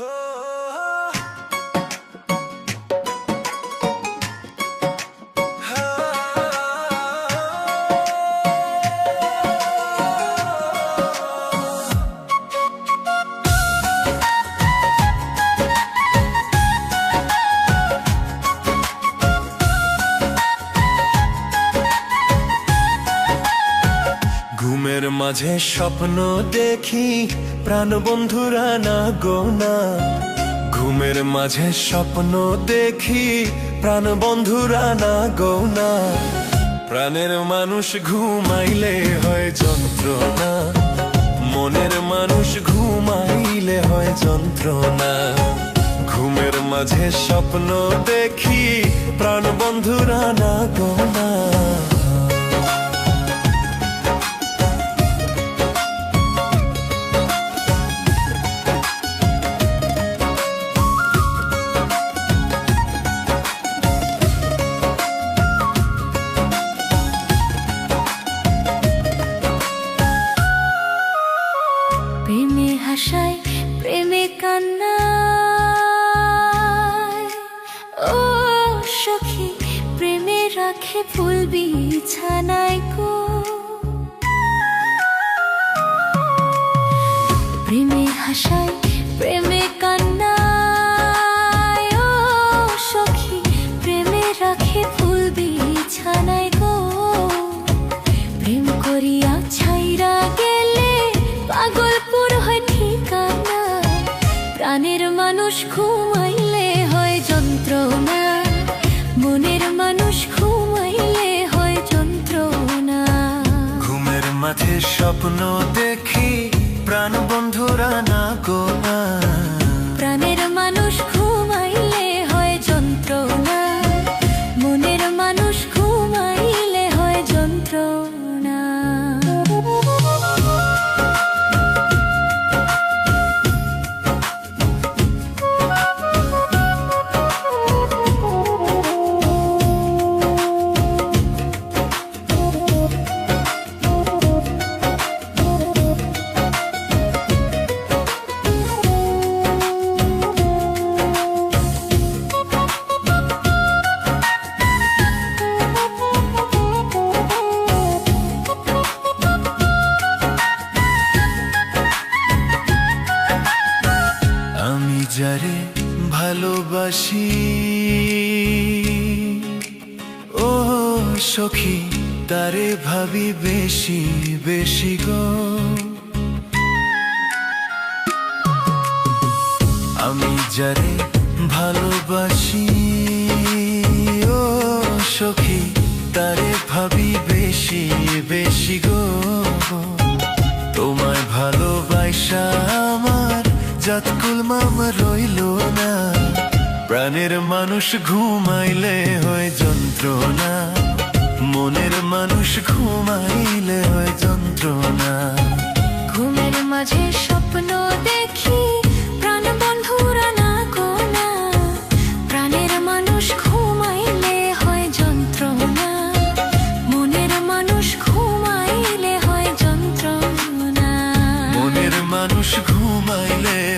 ঘুমের মাঝে স্বপ্ন দেখি, প্রাণ বন্ধুরা না গোনা ঘুমের মাঝে স্বপ্ন দেখি, প্রাণ বন্ধুরা না গোনা প্রাণের মানুষ ঘুমাইলে হয় যন্ত্রণা। মনের মানুষ ঘুমাইলে হয় যন্ত্রণা। ঘুমের মাঝে স্বপ্ন দেখি, প্রাণ বন্ধুরা না গোনা রাখে ফুল গো। প্রেমে প্রেমে গো। করিয়া ছাইরা গেলে ঠিকানা। প্রাণের মানুষ ঘুমাইলে হয় যন্ত্রণা। মাঝে স্বপ্ন যারে ভালোবাসি। ও সখী, তারে ভাবি বেশি বেশি গো। আমি যারে ভালোবাসি, ও সখী, তারে ভাবি বেশি বেশি গো। তোমায় ভালোবাসা জাতকুল মামা রইল না। প্রাণের মানুষ ঘুমাইলে হয় যন্ত্রণা। মনের মানুষ ঘুমাইলে হয় যন্ত্রণা। ঘুমের মাঝে স্বপ্ন দেখি প্রাণ বন্ধুরা না। প্রাণের মানুষ ঘুমাইলে হয় যন্ত্রণা। মনের মানুষ ঘুমাইলে হয় যন্ত্রণা। মনের মানুষ ঘুমাইলে